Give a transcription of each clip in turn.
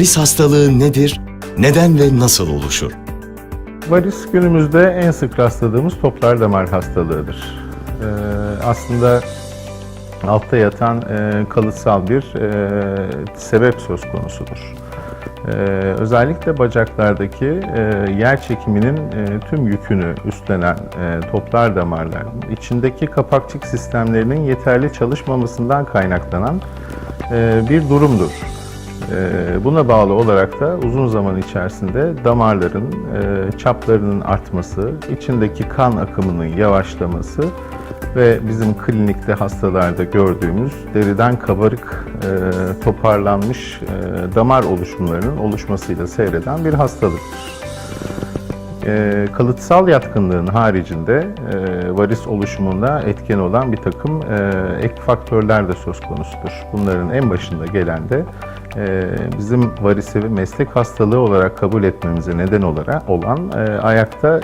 Varis hastalığı nedir? Neden ve nasıl oluşur? Varis günümüzde en sık rastladığımız toplar damar hastalığıdır. Ee, aslında altta yatan e, kalıtsal bir e, sebep söz konusudur. Ee, özellikle bacaklardaki e, yer çekiminin e, tüm yükünü üstlenen e, toplar damarların içindeki kapakçık sistemlerinin yeterli çalışmamasından kaynaklanan e, bir durumdur. Ee, Buna bağlı olarak da uzun zaman içerisinde damarların e, çaplarının artması, içindeki kan akımının yavaşlaması ve bizim klinikte hastalarda gördüğümüz deriden kabarık, e, toparlanmış e, damar oluşumlarının oluşmasıyla seyreden bir hastalıktır. E, kalıtsal yatkınlığın haricinde e, varis oluşumunda etken olan bir takım e, ek faktörler de söz konusudur. Bunların en başında gelen de e, bizim varisi meslek hastalığı olarak kabul etmemize neden olarak olan e, ayakta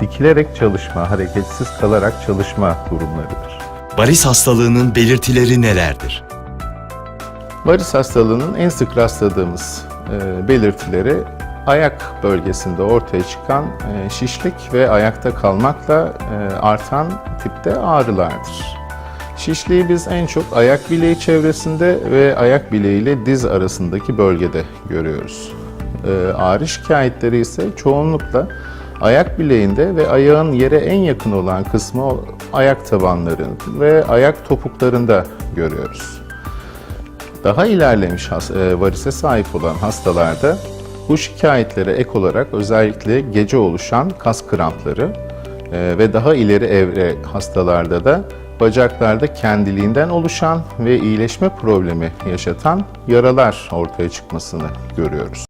dikilerek çalışma, hareketsiz kalarak çalışma durumlarıdır. Varis hastalığının belirtileri nelerdir? Varis hastalığının en sık rastladığımız belirtileri ayak bölgesinde ortaya çıkan e, şişlik ve ayakta kalmakla e, artan tipte ağrılardır. Şişliği biz en çok ayak bileği çevresinde ve ayak bileği ile diz arasındaki bölgede görüyoruz. E, ağrı şikayetleri ise çoğunlukla ayak bileğinde ve ayağın yere en yakın olan kısmı ayak tabanları ve ayak topuklarında görüyoruz. Daha ilerlemiş varise sahip olan hastalarda bu şikayetlere ek olarak özellikle gece oluşan kas krampları e, ve daha ileri evre hastalarda da bacaklarda kendiliğinden oluşan ve iyileşme problemi yaşatan yaralar ortaya çıkmasını görüyoruz.